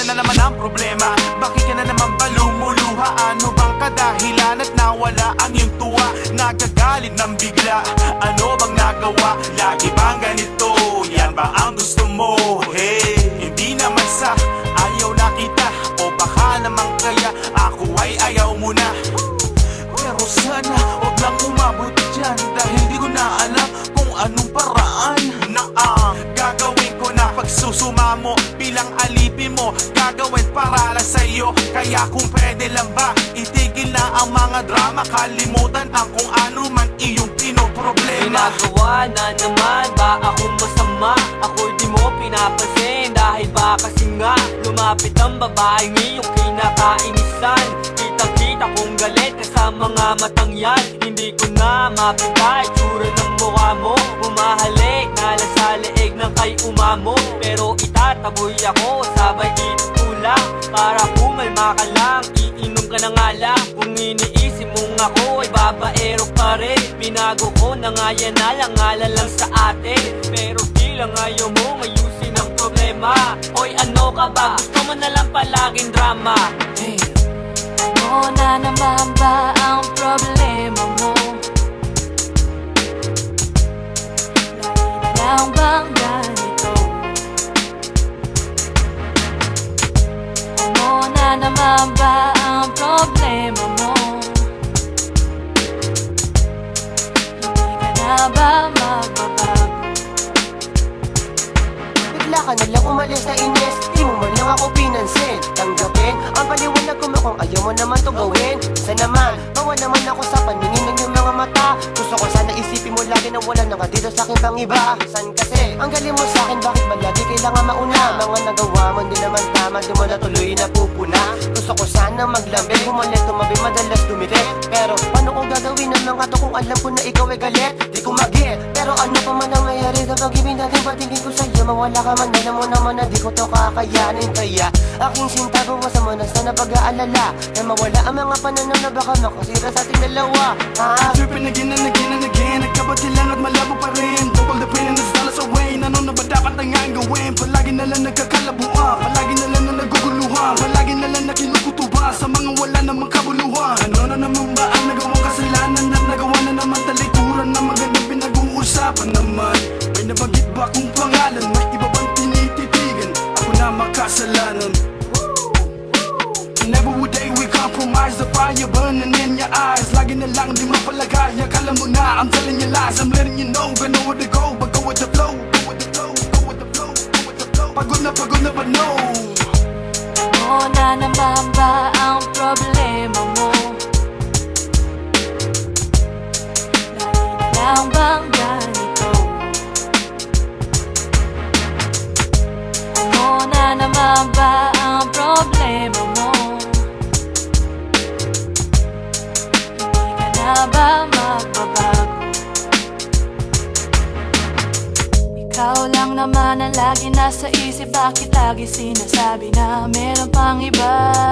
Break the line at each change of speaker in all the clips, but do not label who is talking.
Ano na naman ang problema? Bakit ka na naman ba lumuluha? Ano bang kadahilan at nawala ang iyong tuwa? Nagagalit ng bigla Ano bang nagawa? Lagi bang ganito? Yan ba ang gusto mo? Hey, hindi naman sa ayaw na kita O baka naman kaya ako ay ayaw mo na lang Kaya kung pwede lang ba Itigil na ang mga drama. Kalimutan ang kung ano man iyong pinoproblema.
Ginagawa na naman ba akong masama? Ako'y di mo pinapansin Dahil ba kasi nga Lumapit ang babaeng iyong kinakainisan. Kitang kita kong galit sa mga matang yan. Hindi ko na mapita itsura ng mukha mo. Umahalik nala sa leeg ng kay umamo. Pero itataboy ako ka na nga lang Kung iniisip mong ako ay babaero pa rin Binago ko na nga yan alang-ala lang sa atin Pero di lang ayaw mo ayusin ang problema Oy ano ka ba? Gusto mo na lang palaging drama hey.
Ano na naman ba ang problema mo? Lagi na lang bang ganito? Ano na naman ba ba magbabago?
Bigla ka na lang umalis na inis. Di mo man lang ako pinansin. Tanggapin ang paliwanag ko kung ayaw mo naman to gawin. Isa naman, bawa naman ako sa paningin. Ng mga mata lagi na wala na dito sa akin pang iba. San kasi, ang galing mo sa akin bakit ba lagi kailangan mauna? Mga nagawa mo di naman tama, di mo na tuloy na pupuna Gusto ko sana maglambing, bumalik tumabi madalas dumikit. Pero paano ko gagawin ang mga to kung alam ko na ikaw ay galit? Di ko magit, pero ano pa man ang nangyari kapag ibig natin patingin ko sa'yo Mawala ka man, alam mo naman na di ko to kakayanin. Kaya aking sinta buwasan mo na sana pag-aalala. Na mawala ang mga pananaw na baka makasira sa ating dalawa. Ha?
Tripping again and again and again Nagkabati lang at malabo naman. May nabagit ba kung pangalan? May iba bang tinititigan Ako na makasalanan. Never would they we compromise The fire burning in your eyes. Lagi na lang di mapalagay Akala mo na I'm telling you lies. I'm letting you know I know where to go But go with the flow Go with the flow Go with the flow Go with the flow. Pagod na pagod na but no.
Ano na naman ba ang problema na naman ba ang problema mo? Hindi ka na ba magbabago? Ikaw lang naman ang lagi nasa isip Bakit lagi sinasabi na meron pang iba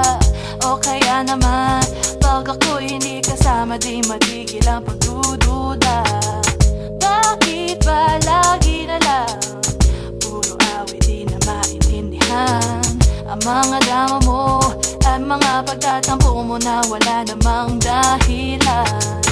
O kaya naman Pag ako hindi kasama Di matigil ang pagdududa Bakit ba lagi na Ang mga drama mo At mga pagtatampo mo na wala namang dahilan